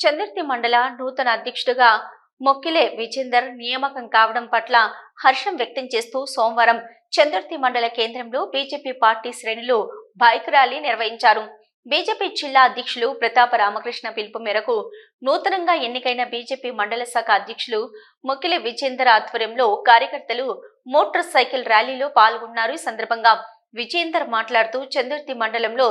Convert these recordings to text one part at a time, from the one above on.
చందుర్తి మండల నూతన అధ్యక్షుడిగా మొక్కిలే విజేందర్ నియామకం కావడం పట్ల హర్షం వ్యక్తం చేస్తూ సోమవారం చందర్తి మండల కేంద్రంలో బీజేపీ పార్టీ శ్రేణులు బైక్ ర్యాలీ నిర్వహించారు. బీజేపీ జిల్లా అధ్యక్షులు ప్రతాప రామకృష్ణ పిలుపు మేరకు నూతనంగా ఎన్నికైన బీజేపీ మండల శాఖ అధ్యక్షులు మొక్కిలే విజేందర్ ఆధ్వర్యంలో కార్యకర్తలు మోటార్ సైకిల్ ర్యాలీలో పాల్గొన్నారు ఈ సందర్భంగా విజేందర్ మాట్లాడుతూ చందుర్తి మండలంలో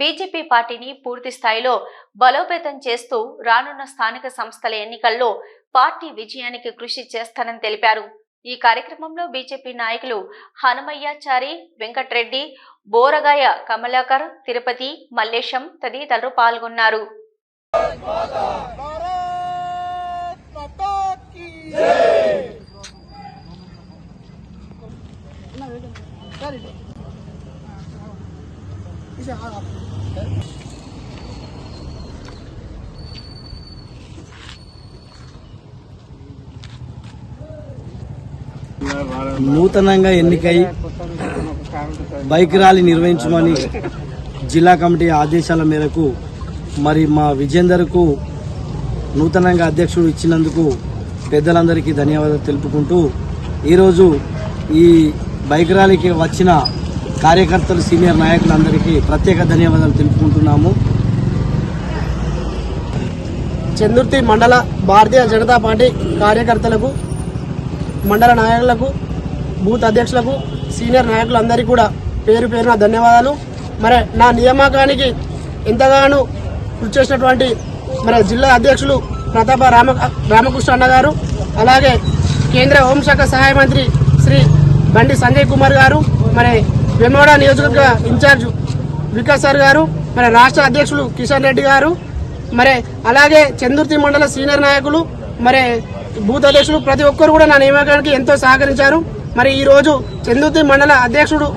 బీజేపీ పార్టీని పూర్తి స్థాయిలో బలోపేతం చేస్తూ రానున్న స్థానిక సంస్థల ఎన్నికల్లో పార్టీ విజయానికి కృషి చేస్తానని తెలిపారు. ఈ కార్యక్రమంలో బీజేపీ నాయకులు హనుమయ్యాచారి వెంకట్రెడ్డి బోరగాయ కమలాకర్ తిరుపతి మల్లేశం తదితరులు పాల్గొన్నారు. Ah. నూతనంగా ఎన్నికై బైక్ ర్యాలీ నిర్వహించమని జిల్లా కమిటీ ఆదేశాల మేరకు మరి మా విజేందర్కు నూతనంగా అధ్యక్షుడు ఇచ్చినందుకు పెద్దలందరికీ ధన్యవాదాలు తెలుపుకుంటూ ఈరోజు ఈ బైక్ ర్యాలీకి వచ్చిన కార్యకర్తలు సీనియర్ నాయకులందరికీ ప్రత్యేక ధన్యవాదాలు తెలుపుకుంటున్నాము. చందుర్తి మండల భారతీయ జనతా పార్టీ కార్యకర్తలకు మండల నాయకులకు బూత్ అధ్యక్షులకు సీనియర్ నాయకులందరికీ కూడా పేరు పేరున ధన్యవాదాలు. మరి నా నియామకానికి ఎంతగానో కృషి చేసినటువంటి మరి జిల్లా అధ్యక్షులు ప్రతాప రామ రామకృష్ణ అన్న గారు అలాగే కేంద్ర హోంశాఖ సహాయ మంత్రి శ్రీ బండి సంజయ్ కుమార్ గారు మరి వెమోడా నియోజకవర్గ ఇన్ఛార్జ్ వికాస్ సార్ గారు మరి రాష్ట్ర అధ్యక్షులు కిషన్ రెడ్డి గారు మరి అలాగే చందుర్తి మండల సీనియర్ నాయకులు మరి బూత్ అధ్యక్షులు ప్రతి ఒక్కరు కూడా నా నియామకానికి ఎంతో సహకరించారు. మరి ఈరోజు చందుర్తి మండల అధ్యక్షుడు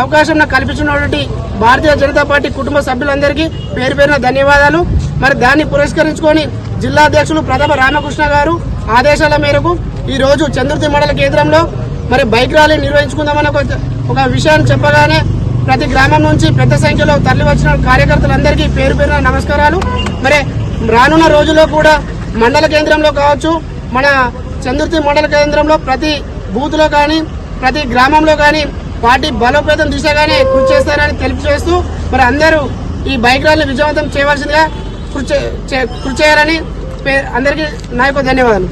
అవకాశం కల్పించినటువంటి భారతీయ జనతా పార్టీ కుటుంబ సభ్యులందరికీ పేరు పేరున ధన్యవాదాలు. మరి దాన్ని పురస్కరించుకొని జిల్లా అధ్యక్షులు ప్రథమ రామకృష్ణ గారు ఆదేశాల మేరకు ఈరోజు రోజు చంద్రుతి మండల కేంద్రంలో మరి బైక్ ర్యాలీ నిర్వహించుకుందామని ఒక ఒక విషయాన్ని చెప్పగానే ప్రతి గ్రామం నుంచి పెద్ద సంఖ్యలో తరలి వచ్చిన కార్యకర్తలందరికీ పేరు పేరున నమస్కారాలు. మరి రానున్న రోజుల్లో కూడా మండల కేంద్రంలో కావచ్చు మన చంద్రుతి మండల కేంద్రంలో ప్రతి బూత్లో కానీ ప్రతి గ్రామంలో కానీ పార్టీ బలోపేతం దిశగానే కృషి చేస్తారని తెలిపి చేస్తూ మరి అందరూ ఈ బైక్ ర్యాలీ విజయవంతం చేయవలసిందిగా కృషి చే- చే- కృషి చేయాలని పే- అందరికీ నా యొక్క ధన్యవాదాలు.